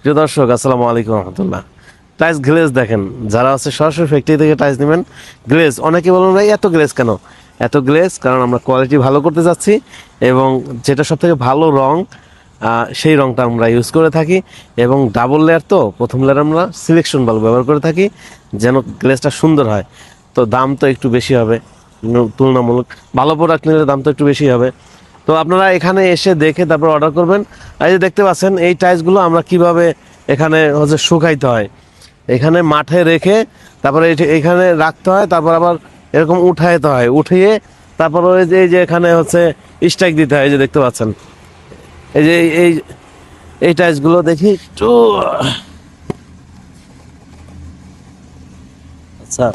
প্রিয় দর্শক, আসসালামু আলাইকুম রহমতুল্লাহ। টাইস গ্লেজ দেখেন, যারা আছে সরাসরি ফ্যাক্টরি থেকে টাইস নেবেন। গ্লেজ, অনেকে বলুন ভাই, এত গ্লেজ কেন? এত গ্লেজ কারণ আমরা কোয়ালিটি ভালো করতে যাচ্ছি এবং যেটা সব থেকে ভালো রং সেই রংটা আমরা ইউজ করে থাকি এবং ডাবল লেয়ার তো, প্রথম লেয়ার আমরা সিলেকশন বাল্ব ব্যবহার করে থাকি যেন গ্লেজটা সুন্দর হয়। তো দাম তো একটু বেশি হবে, তুলনামূলক, ভালো প্রোডাক্ট নিলে দাম তো একটু বেশি হবে। তো আপনারা এখানে এসে দেখে তারপর অর্ডার করবেন। এই যে দেখতে পাচ্ছেন, এই টাইলসগুলো আমরা কীভাবে এখানে হচ্ছে শুকাইতে হয়। এখানে মাঠে রেখে তারপরে এখানে রাখতে হয়, তারপর আবার এরকম উঠাইতে হয়। উঠিয়ে তারপর ওই যে, এই যে এখানে হচ্ছে স্ট্রাইক দিতে হয়, এই যে দেখতে পাচ্ছেন। এই যে, এই- এই টাইলসগুলো দেখি। একটু আচ্ছা।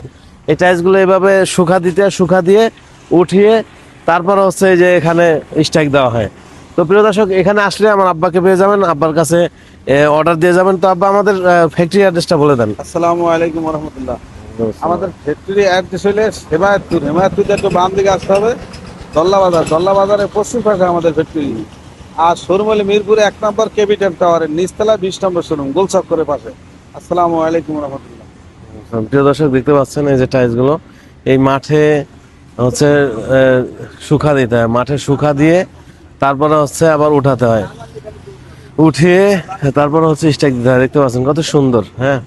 এই টাইলসগুলো এভাবে শুকা দিতে, শুকা দিয়ে উঠিয়ে তারপর হচ্ছে এই যে এখানে স্ট্রাইক দেওয়া হয়। তো প্রিয় দর্শক এখানে আসলে আমার আব্বাকে পেয়ে যাবেন আব্বার কাছে অর্ডার দিয়ে যাবেন। তো আব্বা আমাদের ফ্যাক্টরি অ্যাড্রেসটা বলে দেন। আসসালামু আলাইকুম রহমতুল্লাহ আমাদের ফ্যাক্টরি অ্যাড্রেস হলে হেমায়তপুর হেমায়তপুর একটু বাম দিকে আসতে হবে। দল্লা বাজার দল্লা বাজারের পশ্চিম পাশে আমাদের ফ্যাক্টরি আর শোরুম হলে মিরপুরে এক নম্বর কেবিটেম টাওয়ারের নিচতলা বিশ নম্বর শোরুম গোলচক করে পাশে। আসসালামু আলাইকুম রহমতুল্লাহ প্রিয় দর্শক দেখতে পাচ্ছেন এই যে টাইলসগুলো এই মাঠে হচ্ছে শুকা দিতে হয়, মাঠে শুকা দিয়ে তারপরে হচ্ছে আবার উঠাতে হয়। উঠিয়ে তারপরে হচ্ছে স্ট্যাক দিতে হয়, দেখতে পাচ্ছেন কত সুন্দর হ্যাঁ।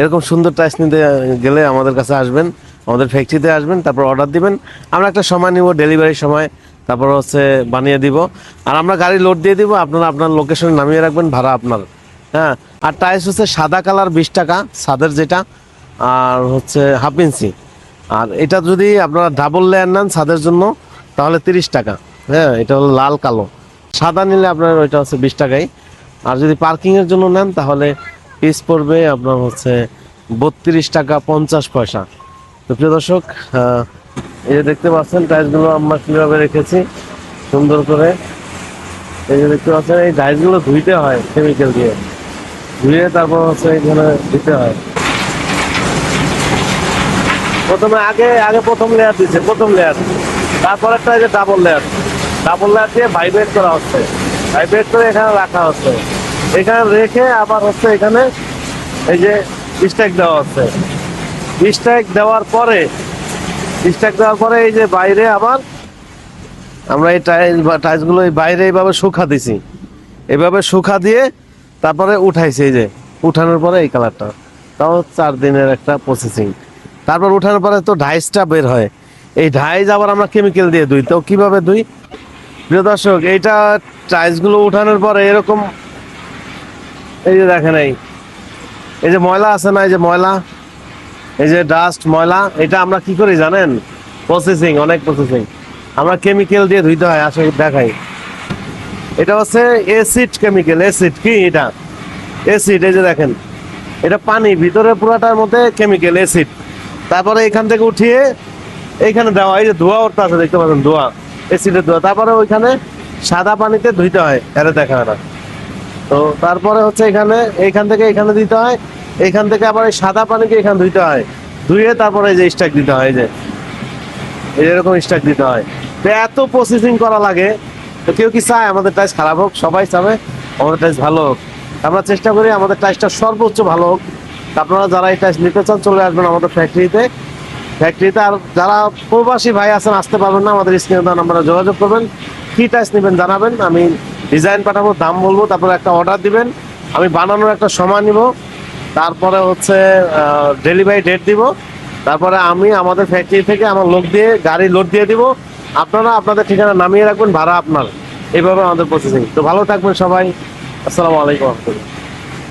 এরকম সুন্দর টাইলস নিতে গেলে আমাদের কাছে আসবেন, আমাদের ফ্যাক্টরিতে আসবেন, তারপর অর্ডার দিবেন। আমরা একটা সময় নিব ডেলিভারির সময়, তারপর হচ্ছে বানিয়ে দিব। আর আমরা গাড়ি লোড দিয়ে দিব, আপনারা আপনার লোকেশনে নামিয়ে রাখবেন, ভাড়া আপনার হ্যাঁ। আর টাইলস হচ্ছে সাদা কালার বিশ টাকা, সাদের যেটা, আর হচ্ছে হাফ ইঞ্চি আর এটা যদি আপনারা ডাবল লেয়ার নেন ছাদের জন্য, তাহলে তিরিশ টাকা। হ্যাঁ এটা হলো লাল কালো। সাদা নিলে আপনার ওইটা হচ্ছে বিশ টাকাই। আর যদি পার্কিংয়ের জন্য নেন, তাহলে পিস পড়বে আপনার হচ্ছে বত্রিশ টাকা পঞ্চাশ পয়সা। তো প্রিয় দর্শক এই যে দেখতে পাচ্ছেন টাইলসগুলো আমরা কীভাবে রেখেছি, সুন্দর করে। এই যে দেখতে পাচ্ছেন, এই টাইলসগুলো ধুইতে হয় কেমিক্যাল দিয়ে। ধুয়ে তারপর হচ্ছে এখানে দিতে হয়। প্রথমে আগে আগে প্রথম লেয়ার দিচ্ছে প্রথম লেয়ার তারপর একটা যে ডাবল লেয়ার ডাবল লেয়ার দিয়ে ভাইব্রেট করা হচ্ছে। ভাইব্রেট করে এখানে রাখা হচ্ছে। এখানে রেখে আবার হচ্ছে এখানে এই যে স্ট্যাক দেওয়া হচ্ছে। স্ট্যাক দেওয়ার পরে স্ট্যাক দেওয়ার পরে এই যে বাইরে আবার আমরা এই টাইল বা টাইলসগুলো এই বাইরে এইভাবে শুকা দিছি। এভাবে শুকা দিয়ে তারপরে উঠাইছি এই যে। উঠানোর পরে এই কালারটা তাও চার দিনের একটা প্রসেসিং তারপর উঠানোর পরে তো ঢাইসটা বের হয়। এই ডাইস আবার আমরা কেমিক্যাল দিয়ে ধুই। তো কীভাবে ধুই? প্রিয় দর্শক, এইটা টাইলসগুলো উঠানোর পরে এরকম এই যে দেখেন এই। এই যে ময়লা আছে না, এই যে ময়লা? এই যে ডাস্ট ময়লা? এটা আমরা কি করি জানেন? প্রসেসিং অনেক প্রসেসিং আমরা কেমিক্যাল দিয়ে ধুইতে হয়, আসলে দেখাই। এটা হচ্ছে এসিড কেমিক্যাল এসিড কি এটা? এসিড এই যে দেখেন। এটা পানি, ভিতরে পুরাটার মধ্যে কেমিক্যাল এসিড তারপরে এখান থেকে উঠিয়ে এইখানে দেওয়া, এই যে ধোয়া উঠতে আছে, দেখতে পাচ্ছেন ধোয়া, এসিডের ধোয়া। তারপরে ওইখানে সাদা পানিতে ধুইতে হয় এটা দেখা হয় না। তো তারপরে হচ্ছে এখানে, এইখান থেকে এখানে দিতে হয় এইখান থেকে আবার এই সাদা পানিকে এখানে ধুইতে হয়। ধুয়ে তারপরে এই যে স্ট্যাক দিতে হয়, এই যে এরকম স্ট্যাক দিতে হয়। তো এত প্রসেসিং করা লাগে, তো কেউ কি চায় আমাদের টাইস খারাপ হোক? সবাই চাবে, আমাদের টাইস ভালো হোক। আমরা চেষ্টা করি আমাদের টাইসটা সর্বোচ্চ ভালো হোক। আপনারা যারা এই টাইস নিতে চান, চলে আসবেন আমাদের ফ্যাক্টরিতে ফ্যাক্টরিতে আর যারা প্রবাসী ভাই আছেন, আসতে পারবেন না, আমাদের স্ক্রিনে দেওয়া নাম্বারে যোগাযোগ করবেন। কি টাইস নেবেন জানাবেন, আমি ডিজাইন পাঠাবো, দাম বলব, তারপরে একটা অর্ডার দিবেন। আমি বানানোর একটা সময় নিব, তারপরে হচ্ছে ডেলিভারি ডেট দিব। তারপরে আমি আমাদের ফ্যাক্টরি থেকে আমার লোক দিয়ে, গাড়ি লোড দিয়ে দিব। আপনারা আপনাদের ঠিকানা নামিয়ে রাখবেন, ভাড়া আপনার। এইভাবে আমাদের প্রসেসিং তো ভালো থাকবেন সবাই। আসসালামু আলাইকুম।